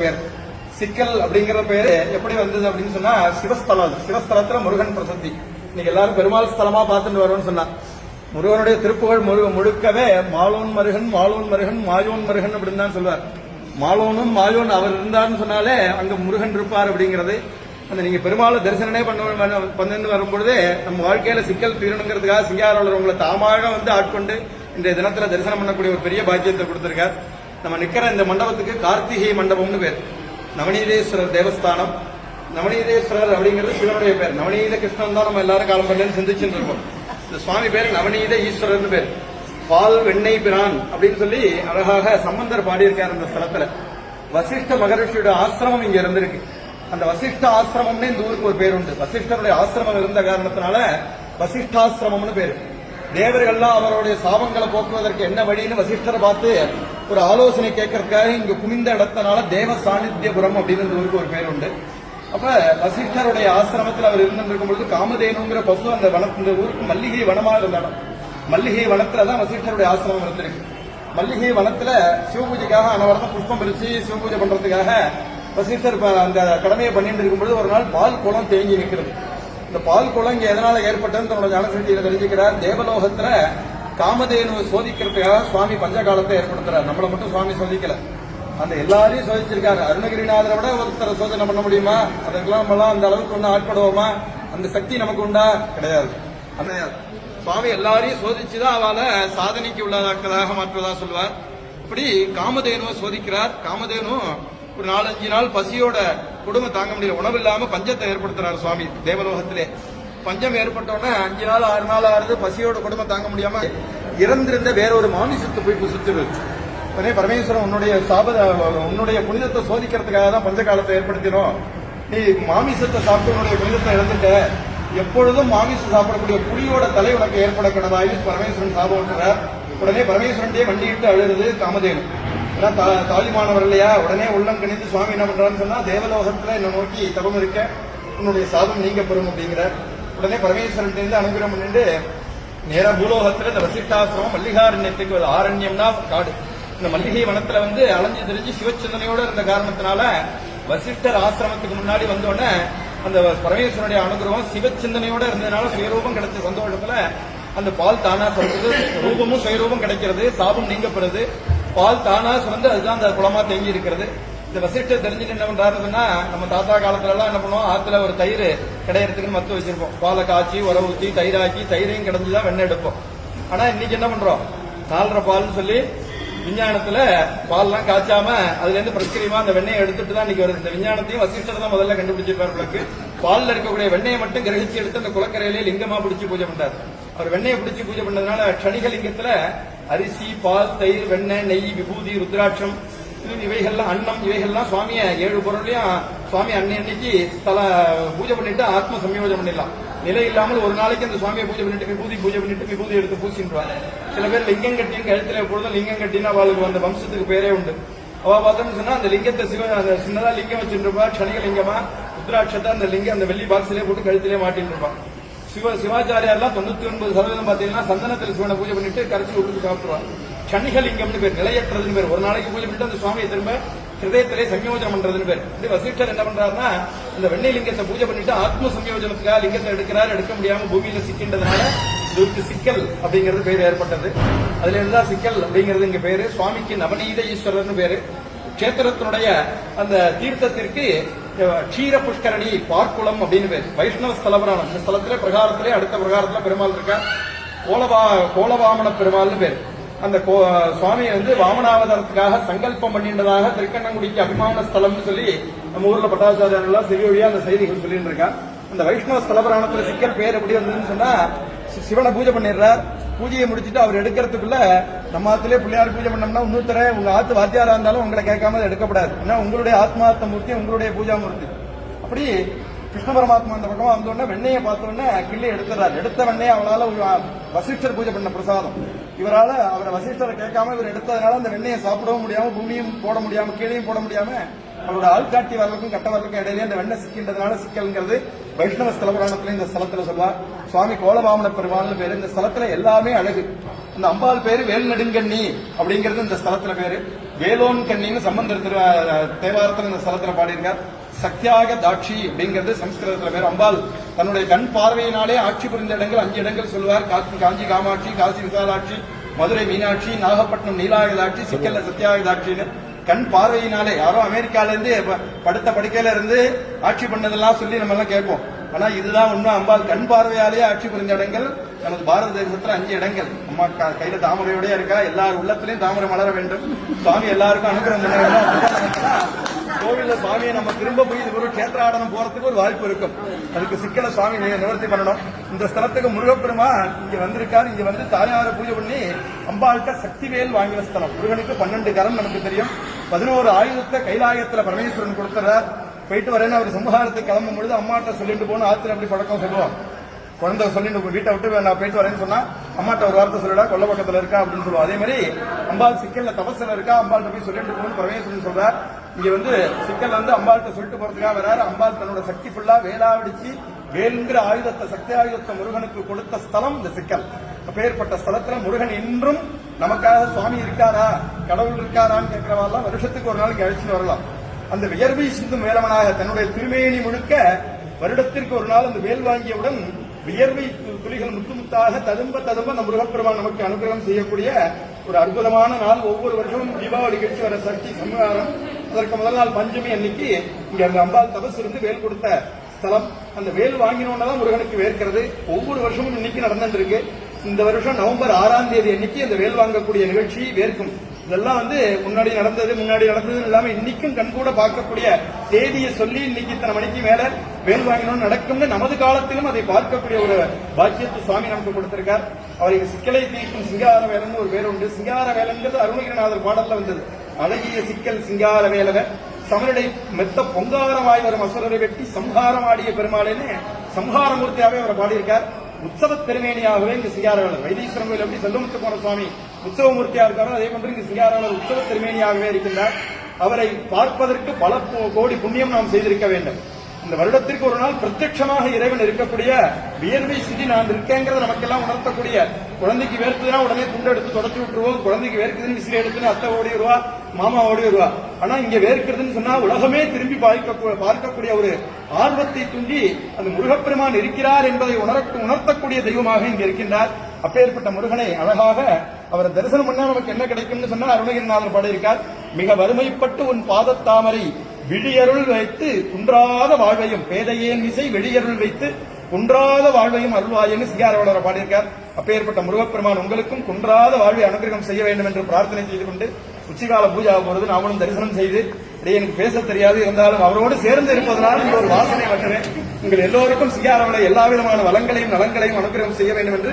பேர் சிக்கல் அப்படிங்கிற பேரு எப்படி வந்தது அப்படின்னு சொன்னா சிவஸ்தலம். சிவஸ்தலத்துல முருகன் பிரசத்தி. இன்னைக்கு எல்லாரும் பெருமாள் ஸ்தலமா பார்த்துட்டு வரோம்னு சொன்னா. முருகனுடைய திருப்புகழ் முருக முழுக்கவே மாலோன் மருகன் மாலோன் மருகன் மாயோன் மருகன் அப்படின்னு தான் சொல்லுவார் மாலோனும் மாயோன் அவர் இருந்தார்னு சொன்னாலே அங்க முருகன் இருப்பார் அப்படிங்கிறது. அந்த நீங்க பெருமாளை தரிசனமே பண்ண பண்ணு வரும்பொழுதே நம்ம வாழ்க்கையில சிக்கல் தீரணுங்கிறதுக்காக சிங்காரோட உங்களை தாமாக வந்து ஆட்கொண்டு இன்றைய தினத்துல தரிசனம் பண்ணக்கூடிய ஒரு பெரிய பாக்கியத்தை கொடுத்திருக்கார். நம்ம நிக்கிற இந்த மண்டபத்துக்கு கார்த்திகை மண்டபம்னு பேர். நவநீதேஸ்வரர் தேவஸ்தானம். நவநீதேஸ்வரர் அப்படிங்கிறது சிவனுடைய பேர். நவநீத கிருஷ்ணன் தான் நம்ம எல்லாரும் காலம் பண்ணலன்னு சிந்திச்சுட்டு இருக்கோம். இந்த சுவாமி பேர் நவநீத ஈஸ்வரர்னு பேர். பால் வெண்ணெய் பிரான் அப்படின்னு சொல்லி அழகாக சம்பந்தர் பாடியிருக்கார் அந்த ஸ்தலத்துல. வசிஷ்ட மகரிஷியோட ஆசிரமம் இங்க இருந்திருக்கு. அந்த வசிஷ்ட ஆசிரமம்னு இந்த ஊருக்கு ஒரு பேர் உண்டு வசிஷ்டருடைய ஆசிரமம் இருந்த காரணத்தினால வசிஷ்டாசிரமம்னு பேரு. தேவர்கள்லாம் அவருடைய சாபங்களை போக்குவதற்கு என்ன வழின்னு வசிஷ்டரை பார்த்து ஒரு ஆலோசனை கேட்கறதுக்காக இங்க குமிந்த இடத்தனால தேவ சாநித்தியபுரம் அப்படின்னு ஊருக்கு ஒரு பேர் உண்டு. அப்ப வசிஷ்டருடைய ஆசிரமத்தில் அவர் இருந்திருக்கும் பொழுது காமதேனுங்கிற பசு அந்த வன இந்த ஊருக்கு மல்லிகை வனமா இருந்த இடம். மல்லிகை வனத்துல தான் வசிஷ்டருடைய ஆசிரமம் இருந்திருக்கு. மல்லிகை வனத்துல சிவபூஜைக்காக அனவரதம் புஷ்பம் பிரிச்சு சிவபூஜை பண்றதுக்காக வசிஷ்டர் அந்த கடமையை பண்ணிட்டு இருக்கும்பொழுது ஒரு நாள் பால் குளம் தேங்கி நிற்கிறது. இந்த பால் குளம் இங்க எதனால ஏற்பட்டதுன்னு தன்னோட ஞானசக்தியில தெரிஞ்சுக்கிறார். தேவலோகத்துல காமதேனு சோதிக்கிறதுக்காக சுவாமி பஞ்சகாலத்தை ஏற்படுத்துறாரு. நம்மளை மட்டும் சுவாமி சோதிக்கல. அந்த எல்லாரையும் சோதிச்சிருக்காரு. அருணகிரிநாதரை விட ஒருத்தரை சோதனை பண்ண முடியுமா? அதுக்கெல்லாம் நம்மளாம் அந்த அளவுக்கு ஒன்றும் ஆட்படுவோமா? அந்த சக்தி நமக்கு உண்டா? கிடையாது. அந்த சுவாமி எல்லாரையும் சோதிச்சுதான் அவளை சாதனைக்கு உள்ளதாக்குவதாக மாற்றுவதா சொல்லுவார். இப்படி காமதேனுவை சோதிக்கிறார். காமதேனு ஒரு நாலஞ்சு நாள் பசியோட குடும்பம் தாங்க முடியல. உணவு இல்லாம பஞ்சத்தை ஏற்படுத்துறாரு சுவாமி தேவலோகத்திலே. பஞ்சம் ஏற்பட்ட அஞ்சு நாள் ஆறு நாள் ஆறுது பசியோட குடும்பம் தாங்க முடியாம இறந்திருந்த வேற ஒரு மாமிசத்தை போய் புசிச்சிருது உடனே பரமேஸ்வரன் உன்னுடைய சாபத உன்னுடைய புனிதத்தை சோதிக்கிறதுக்காக தான் பஞ்ச காலத்தை ஏற்படுத்தினோம். நீ மாமிசத்தை சாப்பிட்டு உன்னுடைய புனிதத்தை இழந்துட்ட. எப்பொழுதும் மாமிசம் சாப்பிடக்கூடிய புலியோட தலை உனக்கு ஏற்படக்கூடாது பரமேஸ்வரன் சாபம் விட்டுறார் உடனே பரமேஸ்வரன்டே வண்டியிட்டு அழுகிறது காமதேவன் ஏன்னா தா- இல்லையா? உடனே உள்ளம் கணிந்து சுவாமி என்ன பண்றான்னு சொன்னா தேவலோகத்துல என்ன நோக்கி தவம் இருக்க உன்னுடைய சாபம் நீங்க பெறும் அப்படிங்கிற உடனே பரமேஸ்வரன் இருந்து அனுகிரகம் பண்ணிட்டு நேரா பூலோகத்துல இந்த வசிஷ்டாசிரமம் மல்லிகாரண்யத்துக்கு ஒரு ஆரண்யம்னா காடு. இந்த மல்லிகை வனத்துல வந்து அலைஞ்சு தெரிஞ்சு சிவச்சந்தனையோட இருந்த காரணத்தினால வசிஷ்டர் ஆசிரமத்துக்கு முன்னாடி வந்தோடனே அந்த பரமேஸ்வரனுடைய அனுகிரகம் சிவச்சிந்தனையோட இருந்ததுனால சுயரூபம் கிடைச்ச சந்தோஷத்துல அந்த பால் தானா சொல்றது ரூபமும் சுயரூபம் கிடைக்கிறது. சாபம் நீங்கப்படுது பால் தானா சுரந்து அதுதான் அந்த குளமா தேங்கி இருக்கிறது. இந்த வசிஷ்டர் தெரிஞ்சுட்டு என்ன பண்றாருன்னா நம்ம தாத்தா காலத்துல எல்லாம் என்ன பண்ணுவோம் ஆத்துல ஒரு தயிர் கிடையறதுக்கு மத்து வச்சிருப்போம். பாலை காய்ச்சி உர ஊத்தி தயிராக்கி தயிரையும் கிடைஞ்சுதான் வெண்ணெய் எடுப்போம். ஆனா இன்னைக்கு என்ன பண்றோம்? தாழ்ற பால்னு சொல்லி விஞ்ஞானத்துல பால்லாம் காய்ச்சாம அதுல இருந்து பிரஸ்கிரியமா அந்த வெண்ணெயை எடுத்துட்டு தான் இன்னைக்கு வருது. இந்த விஞ்ஞானத்தையும் வசிஷ்டர் தான் முதல்ல கண்டுபிடிச்சிருப்பார் உங்களுக்கு பால்ல இருக்கக்கூடிய வெண்ணெயை மட்டும் கிரகிச்சு எடுத்து அந்த குளக்கரையிலே லிங்கமா பிடிச்சு பூஜை பண்றாரு. அவர் வெண்ணெயை பிடிச்சு பூஜை பண்ணதுனால க்ஷணிக லிங்கத்துல அரிசி பால் தயிர் வெண்ணெய் நெய் விபூதி ருத்ராட்சம் இவைகள்லாம் அன்னம் இவைகள்லாம் சுவாமிய ஏழு பொருளையும் சுவாமி அன்னை அன்னைக்கு தல பூஜை பண்ணிட்டு ஆத்ம சம்யோஜம் பண்ணிடலாம். நிலை இல்லாமல் ஒரு நாளைக்கு அந்த சுவாமியை பூஜை பண்ணிட்டு விபூதி பூஜை பண்ணிட்டு விபூதி எடுத்து பூசின்றாங்க சில பேர் லிங்கம் கட்டின்னு கழுத்துல எப்பொழுதும் லிங்கம் கட்டினா அவளுக்கு அந்த வம்சத்துக்கு பேரே உண்டு. அவ பார்த்தோம்னு சொன்னா அந்த லிங்கத்தை சிவ அந்த சின்னதா லிங்கம் வச்சுருப்பா க்ஷணிக லிங்கமா ருத்ராட்சத்தை அந்த லிங்கம் அந்த வெள்ளி பாக்ஸ்லயே போட்டு கழுத்திலே மாட்டின்னு இருப்பான். சிவ சிவாச்சாரியார்லாம் தொண்ணூத்தி ஒன்பது சதவீதம் பாத்தீங்கன்னா சந்தனத்தில் சிவனை பூஜை பண்ணிட்டு கரைச்சி விட்டு சாப்பிடுவாங்க கணிகலிங்கம்னு பேர் நிலையற்றதுன்னு பேர். ஒரு நாளைக்கு பூஜை பண்ணிட்டு அந்த சுவாமியை திரும்ப ஹிரதயத்திலே சம்யோஜனம் பண்றதுன்னு பேர். இப்படி வசிஷ்டர் என்ன பண்றாருன்னா இந்த வெண்ணெய் லிங்கத்தை பூஜை பண்ணிட்டு ஆத்ம சம்யோஜனத்துக்காக லிங்கத்தை எடுக்கிறாரு எடுக்க முடியாம பூமியில சிக்கின்றதுனால இதுக்கு சிக்கல் அப்படிங்கிறது பேர் ஏற்பட்டது. அதுல இருந்தா சிக்கல் அப்படிங்கிறது இங்க பேரு. சுவாமிக்கு நவநீத ஈஸ்வரர்னு பேரு. கஷேத்திரத்தினுடைய அந்த தீர்த்தத்திற்கு க்ஷீர புஷ்கரணி பார்க்குளம் அப்படின்னு பேர். வைஷ்ணவ ஸ்தலபரான இந்த ஸ்தலத்திலே பிரகாரத்திலே அடுத்த பிரகாரத்துல பெருமாள் இருக்கா கோலவா கோலவாமன பெருமாள்னு பேர். அந்த கோ- சுவாமியை வந்து வாமனாவதாரத்துக்காக சங்கல்பம் பண்ணின்றதாக திருக்கண்ணங்குடிக்கு அபிமான ஸ்தலம்னு சொல்லி நம்ம ஊர்ல பட்டாச்சாரியெல்லாம் எல்லாம் செவி வழியா அந்த செய்திகள் சொல்லிட்டு இருக்கா அந்த வைஷ்ணவ ஸ்தலபுராணத்துல சிக்கல் பேர் எப்படி வந்ததுன்னு சொன்னா சிவனை பூஜை பண்ணிடுறார். பூஜையை முடிச்சுட்டு அவர் எடுக்கிறதுக்குள்ள நம்ம ஆத்திலே பிள்ளையார் பூஜை பண்ணோம்னா இன்னொருத்தர உங்க ஆத்து வாத்தியாரா இருந்தாலும் உங்களை கேட்காம எடுக்கப்படாது. ஏன்னா உங்களுடைய ஆத்மார்த்த மூர்த்தி உங்களுடைய பூஜா மூர்த்தி. அப்படி கிருஷ்ண பரமாத்மா அந்த பக்கமா வந்தோடனே வெண்ணையை பார்த்தோடனே கிள்ளி எடுத்துறாரு எடுத்த வெண்ணையை அவளால ஒரு வசிஷ்டர் பூஜை பண்ண பிரசாதம். இவரால அவரை வசிஷ்டரை கேட்காம இவர் எடுத்ததுனால அந்த வெண்ணையை சாப்பிடவும் முடியாம பூமியும் போட முடியாம கீழையும் போட முடியாம அவரோட ஆள்காட்டி வரலுக்கும் கட்ட வரலுக்கும் இடையிலே அந்த வெண்ணெய் சிக்கின்றதுனால சிக்கல்ங்கிறது வைஷ்ணவ ஸ்தலபுராணத்துல இந்த ஸ்தலத்துல சொல்லுவார் சுவாமி கோலபாமன பெருமாள்னு பேரு. இந்த ஸ்தலத்துல எல்லாமே அழகு. இந்த அம்பாள் பேரு வேல் நெடுங்கண்ணி அப்படிங்கிறது இந்த ஸ்தலத்துல பேரு. வேலோன் கண்ணின்னு சம்பந்தர் திரு தேவாரத்தில் இந்த ஸ்தலத்துல பாடியிருக்கார். சத்யாக தாட்சி அப்படிங்கிறது சம்ஸ்கிருதத்துல பேர். அம்பாள் தன்னுடைய கண் பார்வையினாலே ஆட்சி புரிந்த இடங்கள் அஞ்சு இடங்கள் சொல்லுவார். காஞ்சி காஞ்சி காமாட்சி காசி விசாலாட்சி மதுரை மீனாட்சி நாகப்பட்டினம் நீலாயுதாட்சி சிக்கல்ல சத்யாயுதாட்சின்னு கண் பார்வையினாலே யாரோ அமெரிக்கால இருந்து படுத்த படுக்கையில இருந்து ஆட்சி பண்ணதெல்லாம் சொல்லி நம்ம எல்லாம் கேட்போம். ஆனா இதுதான் உண்மை அம்பாள் கண் பார்வையாலேயே ஆட்சி புரிஞ்ச இடங்கள் நமது பாரத தேசத்துல அஞ்சு இடங்கள். அம்மா கையில தாமரையோடய இருக்கா எல்லார் உள்ளத்திலையும் தாமரை மலர வேண்டும். சுவாமி எல்லாருக்கும் அனுகிரகம் பண்ண வேண்டும். கோவில்ல சுவாமியை நம்ம திரும்ப போய் இது ஒரு கேத்திராடனம் போறதுக்கு ஒரு வாய்ப்பு இருக்கும். அதுக்கு சிக்கலை சுவாமி நிவர்த்தி பண்ணணும். இந்த ஸ்தலத்துக்கு முருகப்பெருமா இங்க வந்திருக்காரு. இங்க வந்து தாயார பூஜை பண்ணி அம்பாள்கிட்ட சக்திவேல் வாங்கின ஸ்தலம். முருகனுக்கு பன்னெண்டு கரம் நமக்கு தெரியும். பதினோரு ஆயுதத்தை கைலாயத்துல பரமேஸ்வரன் கொடுத்துறார். போயிட்டு வரேன்னு அவர் சம்ஹாரத்தை கிளம்பும் பொழுது அம்மாட்ட சொல்லிட்டு போன ஆத்துல அப்படி பழக்கம் சொல்லுவோம். குழந்தை சொல்லிட்டு வீட்டை விட்டு நான் போயிட்டு வரேன்னு சொன்னா அம்மாட்ட ஒரு வார்த்தை சொல்லிடா கொல்ல பக்கத்துல இருக்கா? அப்படின்னு சொல்லுவோம். அதே மாதிரி அம்பாள் சிக்கல்ல தபஸ்ல இருக்கா? அம்பாள்கிட்ட போய் சொல்லிட்டு போகணும் பரமேஸ்வரன் சொல்றார். இங்க வந்து சிக்கல் வந்து அம்பாள்கிட்ட சொல்லிட்டு போறதுக்காக வராரு. அம்பாள் தன்னோட சக்தி ஃபுல்லா வேலாவிடிச்சு வேலுங்கிற ஆயுதத்தை சக்தி ஆயுதத்தை முருகனுக்கு கொடுத்த ஸ்தலம் இந்த சிக்கல். அப்பேற்பட்ட ஸ்தலத்துல முருகன் இன்றும் நமக்காக சுவாமி இருக்காரா? கடவுள் இருக்காரான்னு கேட்கிறவாள்லாம் வருஷத்துக்கு ஒரு நாளைக்கு அழைச்சிட்டு வரலாம். அந்த வியர்வை சிந்தும் வேலவனாக தன்னுடைய திருமேனி முழுக்க வருடத்திற்கு ஒரு நாள் அந்த வேல் வாங்கியவுடன் வியர்வை துளிகள் முத்து முத்தாக ததும்ப ததும்ப அந்த முருகப்பெருமான் நமக்கு அனுகிரகம் செய்யக்கூடிய ஒரு அற்புதமான நாள். ஒவ்வொரு வருஷமும் தீபாவளி கழிச்சு வர சர்ச்சி சம்ஹாரம் அதற்கு முதல் நாள் பஞ்சமி அன்னைக்கு இங்க அந்த அம்பாள் தபசு இருந்து வேல் கொடுத்த ஸ்தலம். அந்த வேல் வாங்கினோன்னு முருகனுக்கு வேர்க்கிறது. ஒவ்வொரு வருஷமும் இன்னைக்கு நடந்துட்டு இருக்கு. இந்த வருஷம் நவம்பர் ஆறாம் தேதி அன்னைக்கு அந்த வேல் வாங்கக்கூடிய நிகழ்ச்சி வேர்க்கும். இதெல்லாம் வந்து முன்னாடி நடந்தது முன்னாடி நடந்தது இல்லாம இன்னைக்கும் கண்கூட பார்க்கக்கூடிய தேதியை சொல்லி இன்னைக்கு இத்தனை மணிக்கு மேல வேல் வாங்கினோம் நடக்கும்னு நமது காலத்திலும் அதை பார்க்கக்கூடிய ஒரு பாக்கியத்தை சுவாமி நமக்கு கொடுத்திருக்கார். அவருக்கு சிக்கலை தீர்க்கும் சிங்கார வேலன்னு ஒரு பேர் உண்டு. சிங்கார வேலங்கிறது அருணகிரிநாதர் பாடல்ல வந்தது. அழகிய சிக்கல் சிங்கார வேலவை சமரடை மெத்த பொங்காரமாய் வரும் அசுரரை வெட்டி சம்ஹாரமாடிய பெருமாளேன்னு சம்ஹாரமூர்த்தியாவே அவர் பாடியிருக்கார். உற்சவ திருமேனியாகவே இங்க சிங்காரவேலர். வைத்தீஸ்வரன் கோயில் எப்படி செல்லுமுத்து போன சுவாமி உற்சவமூர்த்தியா இருக்காரோ அதே போன்று இங்கு சிங்காரவேலர் உற்சவ திருமேனியாகவே இருக்கின்றார். அவரை பார்ப்பதற்கு பல கோ- கோடி புண்ணியம் நாம் செய்திருக்க வேண்டும். இந்த வருடத்திற்கு ஒரு நாள் பிரத்யட்சமாக இறைவன் இருக்கக்கூடிய வியர்வை சிதி நான் இருக்கேங்கிறத நமக்கெல்லாம் உணர்த்தக்கூடிய குழந்தைக்கு வேர்க்குதுன்னா உடனே துண்டு எடுத்து தொடச்சு விட்டுருவோம். குழந்தைக்கு வேர்க்குதுன்னு விசிறி எடுத்துன்னு அத்தை ஓடி வருவா மாமா ஓடி வருவா. ஆனா இங்க வேர்க்கிறதுன்னு சொன்னா உலகமே திரும்பி பார்க்க பார்க்கக்கூடிய ஒரு ஆர்வத்தை தூண்டி அந்த முருகப்பெருமான் இருக்கிறார் என்பதை உணர உணர்த்தக்கூடிய தெய்வமாக இங்க இருக்கின்றார். அப்பேற்பட்ட முருகனை அழகாக அவரை தரிசனம் பண்ணா நமக்கு என்ன கிடைக்கும்னு சொன்னா அருணகிரிநாதர் பாடியிருக்கார். மிக வறுமைப்பட்டு உன் பாதத்தாமரை விழியருள் வைத்து குன்றாத வாழ்வையும் பேதையேன் இசை வெளியருள் வைத்து குன்றாத வாழ்வையும் அருள்வாயன்னு சிங்காரவளரை பாடியிருக்கார். அப்பேற்பட்ட முருகப்பெருமான் உங்களுக்கும் குன்றாத வாழ்வை அனுகிரகம் செய்ய வேண்டும் என்று பிரார்த்தனை செய்து கொண்டு உச்சிகால பூஜா போறது நாமளும் தரிசனம் செய்து இடையே எனக்கு பேச தெரியாது இருந்தாலும் அவரோடு சேர்ந்து இருப்பதனால் இந்த ஒரு வாசனை வட்டுறேன் உங்கள் எல்லோருக்கும் சிங்காரவளை எல்லா விதமான வளங்களையும் நலங்களையும் அனுகிரகம் செய்ய வேண்டும் என்று